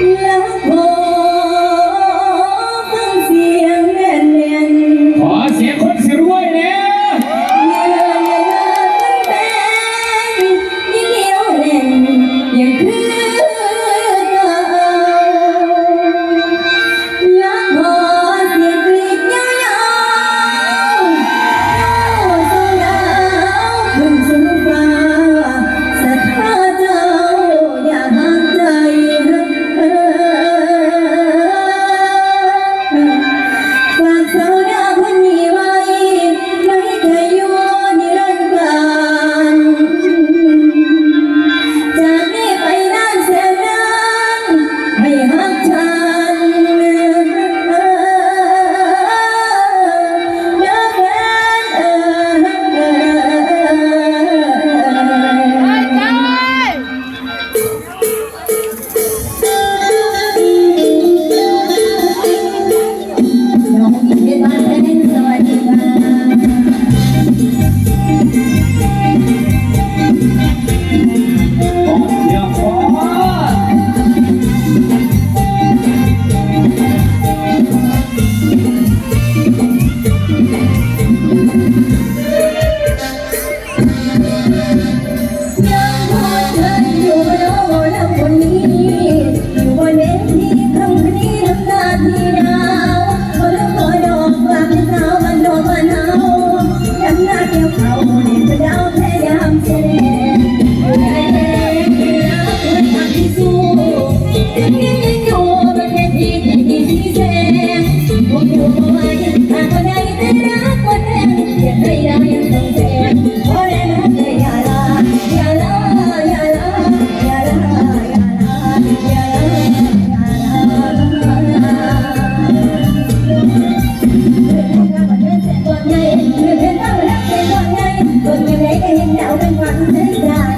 Yeah. คนยังไงก็ยังเหาเป็นวันไม่ได้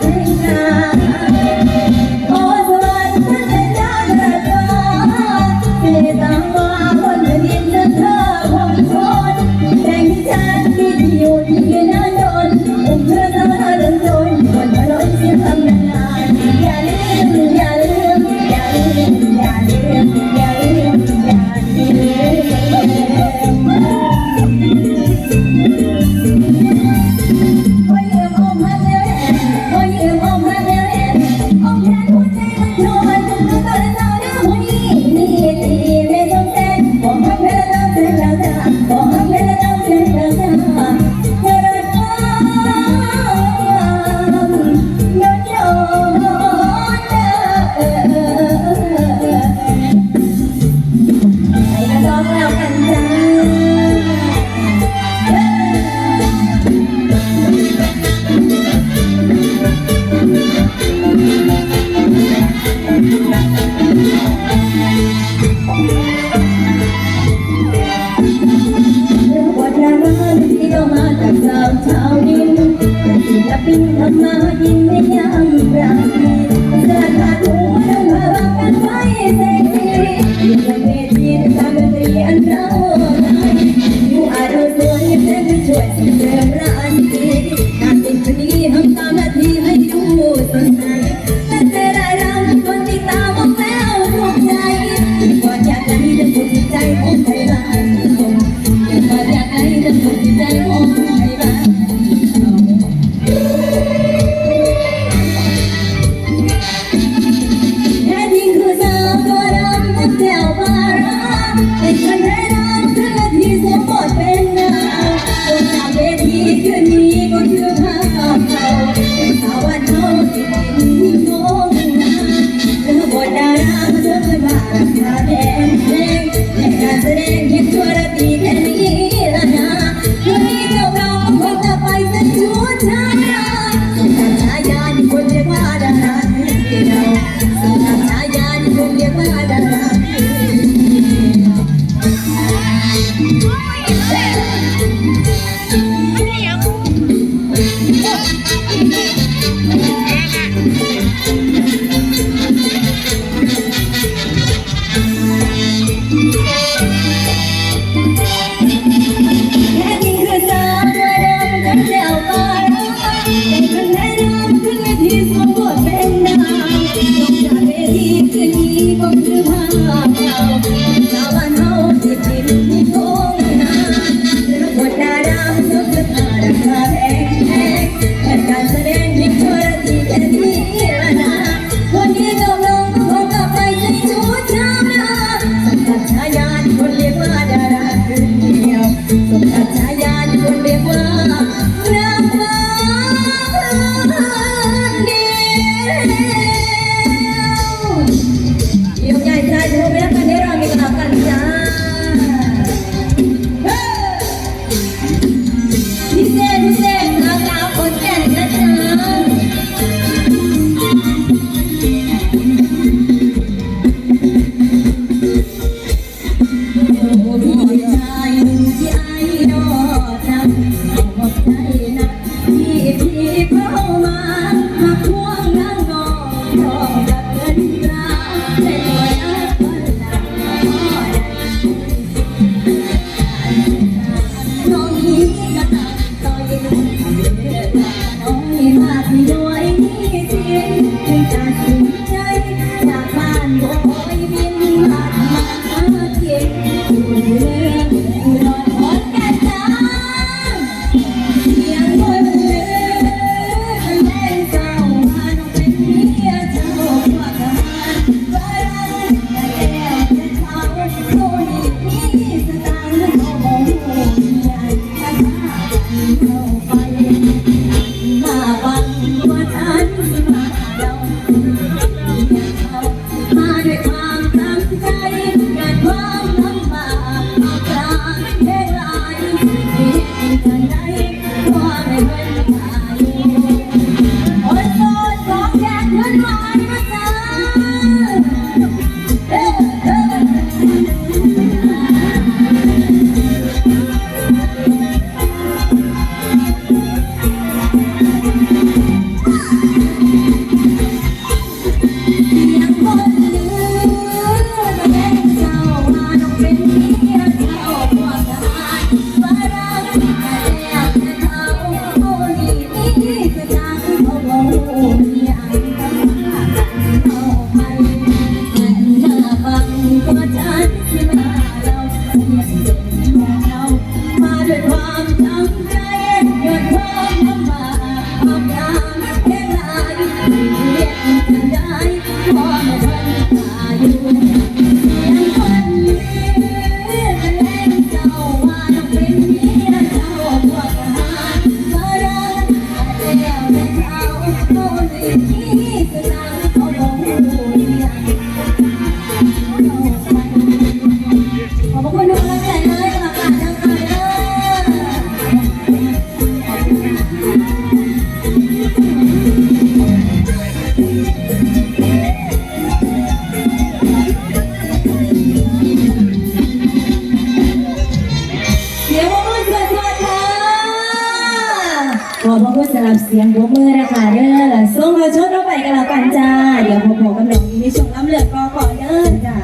ขอพระคุณสำหรับเสียงหัวมือนะคะเด้อหลังส่งมาชดเราไปกันแล้วกันจ้า เดี๋ยวผมบอกกำลังมีชมน้ำเหลือก่อก่อเด้อจ้า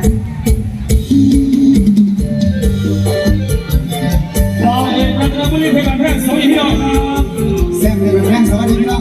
บอกเป็นประจำบริเพวณแพร่สวัสดีพี่น้องครับแซมเเลยแพร่สวัสดีพี่น้อง